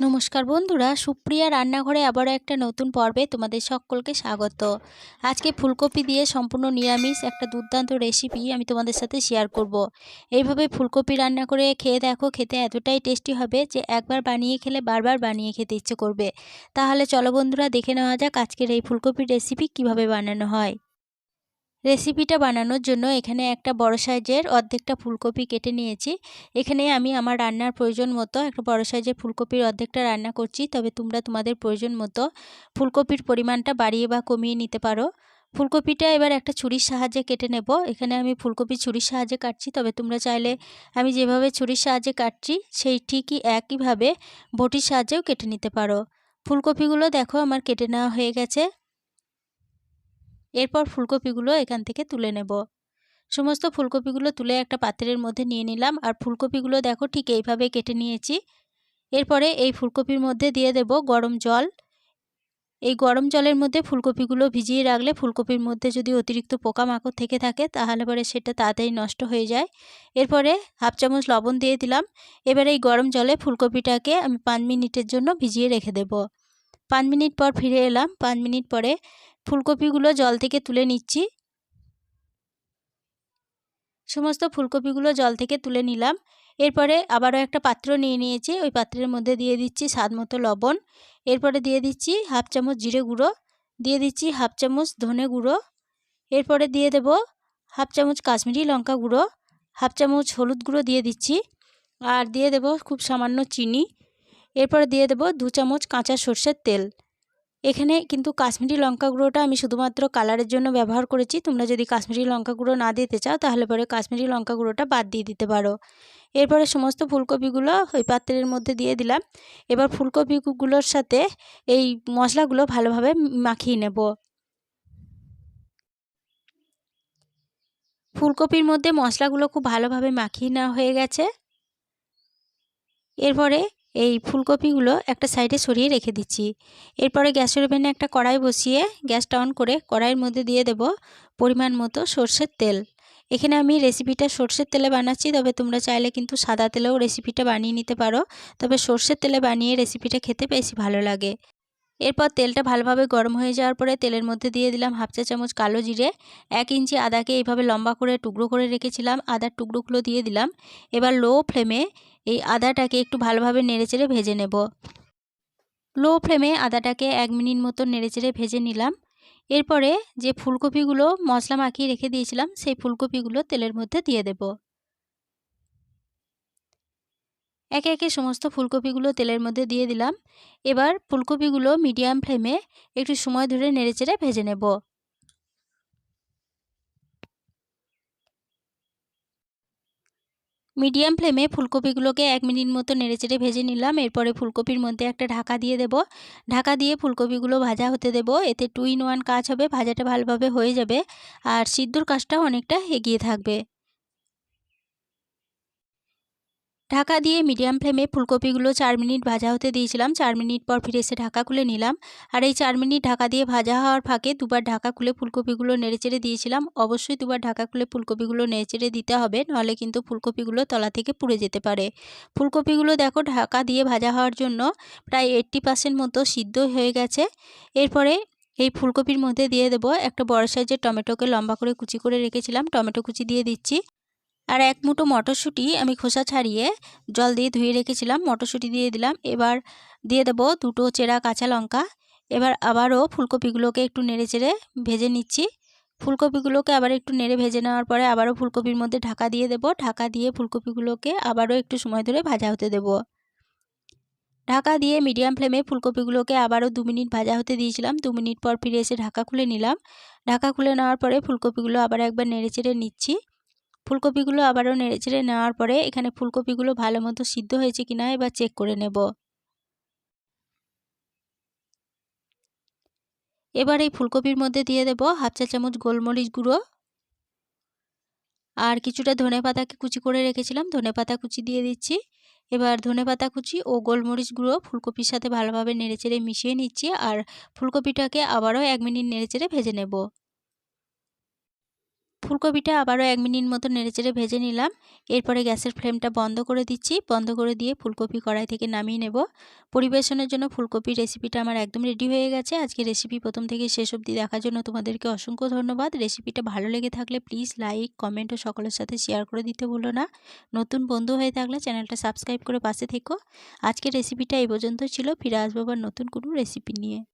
নমস্কার বন্ধুরা, সুপ্রিয়া রান্নাঘরে আবারও একটা নতুন পর্বে তোমাদের সকলকে স্বাগত। আজকে ফুলকপি দিয়ে সম্পূর্ণ নিরামিষ একটা দুর্দান্ত রেসিপি আমি তোমাদের সাথে শেয়ার করব। এইভাবে ফুলকপি রান্না করে খেয়ে দেখো, খেতে এতটাই টেস্টি হবে যে একবার বানিয়ে খেলে বারবার বানিয়ে খেতে ইচ্ছে করবে। তাহলে চলো বন্ধুরা, দেখে নেওয়া যাক আজকের এই ফুলকপির রেসিপি কীভাবে বানানো হয়। রেসিপিটা বানানোর জন্য এখানে একটা বড় সাইজের অর্ধেকটা ফুলকপি কেটে নিয়েছি। এখানে আমি আমার রান্নার প্রয়োজন মতো একটা বড় সাইজের ফুলকপির অর্ধেকটা রান্না করছি, তবে তোমরা তোমাদের প্রয়োজন মতো ফুলকপির পরিমাণটা বাড়িয়ে বা কমিয়ে নিতে পারো। ফুলকপিটা এবার একটা ছুরির সাহায্যে কেটে নেব। এখানে আমি ফুলকপি ছুরির সাহায্যে কাটছি, তবে তোমরা চাইলে আমি যেভাবে ছুরির সাহায্যে কাটছি, সেই ঠিকই একইভাবে বটির সাহায্যেও কেটে নিতে পারো। ফুলকপিগুলো দেখো আমার কেটে নেওয়া হয়ে গেছে। এরপর ফুলকপিগুলো এখান থেকে তুলে নেব। সমস্ত ফুলকপিগুলো তুলে একটা পাত্রের মধ্যে নিয়ে নিলাম আর ফুলকপিগুলো দেখো ঠিক এইভাবে কেটে নিয়েছি। এরপরে এই ফুলকপির মধ্যে দিয়ে দেব গরম জল। এই গরম জলের মধ্যে ফুলকপিগুলো ভিজিয়ে রাখলে ফুলকপির মধ্যে যদি অতিরিক্ত পোকামাকড় থেকে থাকে তাহলে পরে সেটা তাড়াতাড়ি নষ্ট হয়ে যায়। এরপরে হাফ চামচ লবণ দিয়ে দিলাম। এবার এই গরম জলে ফুলকপিটাকে আমি পাঁচ মিনিটের জন্য ভিজিয়ে রেখে দেব। পাঁচ মিনিট পর ফিরে এলাম। পাঁচ মিনিট পরে ফুলকপিগুলো জল থেকে তুলে নিচ্ছি। সমস্ত ফুলকপিগুলো জল থেকে তুলে নিলাম। এরপরে আবারও একটা পাত্র নিয়ে নিয়েছি। ওই পাত্রের মধ্যে দিয়ে দিচ্ছি স্বাদ মতো লবণ। এরপরে দিয়ে দিচ্ছি হাফ চামচ জিরে গুঁড়ো। দিয়ে দিচ্ছি হাফ চামচ ধনে গুঁড়ো। এরপরে দিয়ে দেব হাফ চামচ কাশ্মীরি লঙ্কা গুঁড়ো। হাফ চামচ হলুদ গুঁড়ো দিয়ে দিচ্ছি। আর দিয়ে দেব খুব সামান্য চিনি। এরপরে দিয়ে দেব দু চামচ কাঁচা সর্ষের তেল। এখানে কিন্তু কাশ্মীরি লঙ্কা গুঁড়োটা আমি শুধুমাত্র কালারের জন্য ব্যবহার করেছি। তোমরা যদি কাশ্মীরি লঙ্কা গুঁড়ো না দিতে চাও, তাহলে পরে কাশ্মীরি লঙ্কা গুঁড়োটা বাদ দিয়ে দিতে পারো। এরপরে সমস্ত ফুলকপিগুলো ওই পাত্রের মধ্যে দিয়ে দিলাম। এবার ফুলকপিগুলোর সাথে এই মশলাগুলো ভালোভাবে মাখিয়ে নেব। ফুলকপির মধ্যে মশলাগুলো খুব ভালোভাবে মাখিয়ে নেওয়া হয়ে গেছে। এরপরে এই ফুলকপিগুলো একটা সাইডে সরিয়ে রেখে দিচ্ছি। এরপরে গ্যাসের ওভেনে একটা কড়াই বসিয়ে গ্যাসটা অন করে কড়াইয়ের মধ্যে দিয়ে দেব পরিমাণ মতো সর্ষের তেল। এখানে আমি রেসিপিটা সর্ষের তেলে বানাচ্ছি, তবে তোমরা চাইলে কিন্তু সাদা তেলেও রেসিপিটা বানিয়ে নিতে পারো। তবে সর্ষের তেলে বানিয়ে রেসিপিটা খেতে বেশি ভালো লাগে। এরপর তেলটা ভালোভাবে গরম হয়ে যাওয়ার পরে তেলের মধ্যে দিয়ে দিলাম হাফ চা চামচ কালো জিরে, এক ইঞ্চি আদাকে এইভাবে লম্বা করে টুকরো করে রেখেছিলাম, আদার টুকরোগুলো দিয়ে দিলাম। এবার লো ফ্লেমে এই আদাটাকে একটু ভালোভাবে নেড়েচেড়ে ভেজে নেব। লো ফ্লেমে আদাটাকে এক মিনিট মতো নেড়েচেড়ে ভেজে নিলাম। এরপরে যে ফুলকপিগুলো মশলা মাখিয়ে রেখে দিয়েছিলাম, সেই ফুলকপিগুলো তেলের মধ্যে দিয়ে দেব। একে একে সমস্ত ফুলকপিগুলো তেলের মধ্যে দিয়ে দিলাম। এবার ফুলকপিগুলো মিডিয়াম ফ্লেমে একটু সময় ধরে নেড়েচেড়ে ভেজে নেব। মিডিয়াম ফ্লেমে ফুলকপিগুলোকে এক মিনিট মতো নেড়েচেড়ে ভেজে নিলাম। এরপরে ফুলকপির মধ্যে একটা ঢাকা দিয়ে দেব। ঢাকা দিয়ে ফুলকপিগুলো ভাজা হতে দেব। এতে টু ইন ওয়ান কাজ হবে, ভাজাটা ভালোভাবে হয়ে যাবে। আর সিদ্ধর কাজটাও অনেকটা এগিয়ে থাকবে। ঢাকা দিয়ে মিডিয়াম ফ্লেমে ফুলকপিগুলো চার মিনিট ভাজা হতে দিয়েছিলাম। চার মিনিট পর ফিরে এসে ঢাকা খুলে নিলাম। আর এই চার মিনিট ঢাকা দিয়ে ভাজা হওয়ার ফাঁকে দুবার ঢাকা খুলে ফুলকপিগুলো নেড়েচেড়ে দিয়েছিলাম। অবশ্যই দুবার ঢাকা খুলে ফুলকপিগুলো নেড়েচেড়ে দিতে হবে নাহলে কিন্তু ফুলকপিগুলো তলা থেকে পুড়ে যেতে পারে। ফুলকপিগুলো দেখো ঢাকা দিয়ে ভাজা হওয়ার জন্য প্রায় এইট্টি পার্সেন্ট মতো সিদ্ধ হয়ে গেছে। এরপরে এই ফুলকপির মধ্যে দিয়ে দেবো একটা বড় সাইজের টমেটোকে লম্বা করে কুচি করে রেখেছিলাম। টমেটো কুচি দিয়ে দিচ্ছি। আর এক মুঠো মটরশুঁটি আমি খোসা ছাড়িয়ে জল দিয়ে ধুয়ে রেখেছিলাম, মটরশুঁটি দিয়ে দিলাম। এবার দিয়ে দেবো দুটো চেরা কাঁচা লঙ্কা। এবার আবারও ফুলকপিগুলোকে একটু নেড়ে চেড়ে ভেজে নিচ্ছি। ফুলকপিগুলোকে আবার একটু নেড়ে ভেজে নেওয়ার পরে আবারও ফুলকপির মধ্যে ঢাকা দিয়ে দেব। ঢাকা দিয়ে ফুলকপিগুলোকে আবারও একটু সময় ধরে ভাজা হতে দেব। ঢাকা দিয়ে মিডিয়াম ফ্লেমে ফুলকপিগুলোকে আবারও দু মিনিট ভাজা হতে দিয়েছিলাম। দু মিনিট পর ফিরে এসে ঢাকা খুলে নিলাম। ঢাকা খুলে নেওয়ার পরে ফুলকপিগুলো আবার একবার নেড়ে চেড়ে নিচ্ছি। ফুলকপিগুলো আবারও নেড়েচেড়ে নেওয়ার পরে এখানে ফুলকপিগুলো ভালো মতো সিদ্ধ হয়েছে কিনা এবার চেক করে নেব। এবার এই ফুলকপির মধ্যে দিয়ে দেব হাফ চা চামচ গোলমরিচ গুঁড়ো। আর কিছুটা ধনে পাতাকে কুচি করে রেখেছিলাম, ধনে পাতা কুচি দিয়ে দিচ্ছি। এবার ধনে পাতা কুচি ও গোলমরিচ গুঁড়ো ফুলকপির সাথে ভালোভাবে নেড়েচেড়ে মিশিয়ে নিচ্ছি আর ফুলকপিটাকে আবারও এক মিনিট নেড়েচেড়ে ভেজে নেব। ফুলকপিটা আবারও এক মিনিট মতো নেড়েচেড়ে ভেজে নিলাম। এরপরে গ্যাসের ফ্লেমটা বন্ধ করে দিচ্ছি। বন্ধ করে দিয়ে ফুলকপি কড়াই থেকে নামিয়ে নেব। পরিবেশনের জন্য ফুলকপির রেসিপিটা আমার একদম রেডি হয়ে গেছে। আজকে রেসিপি প্রথম থেকে শেষ অবধি দেখার জন্য তোমাদেরকে অসংখ্য ধন্যবাদ। রেসিপিটা ভালো লেগে থাকলে প্লিজ লাইক, কমেন্ট ও সকলের সাথে শেয়ার করে দিতে ভুলো না। নতুন বন্ধু হয়ে থাকলে চ্যানেলটা সাবস্ক্রাইব করে পাশে থেকো। আজকের রেসিপিটা এই পর্যন্ত ছিল। ফিরে আসব আবার নতুন কোনো রেসিপি নিয়ে।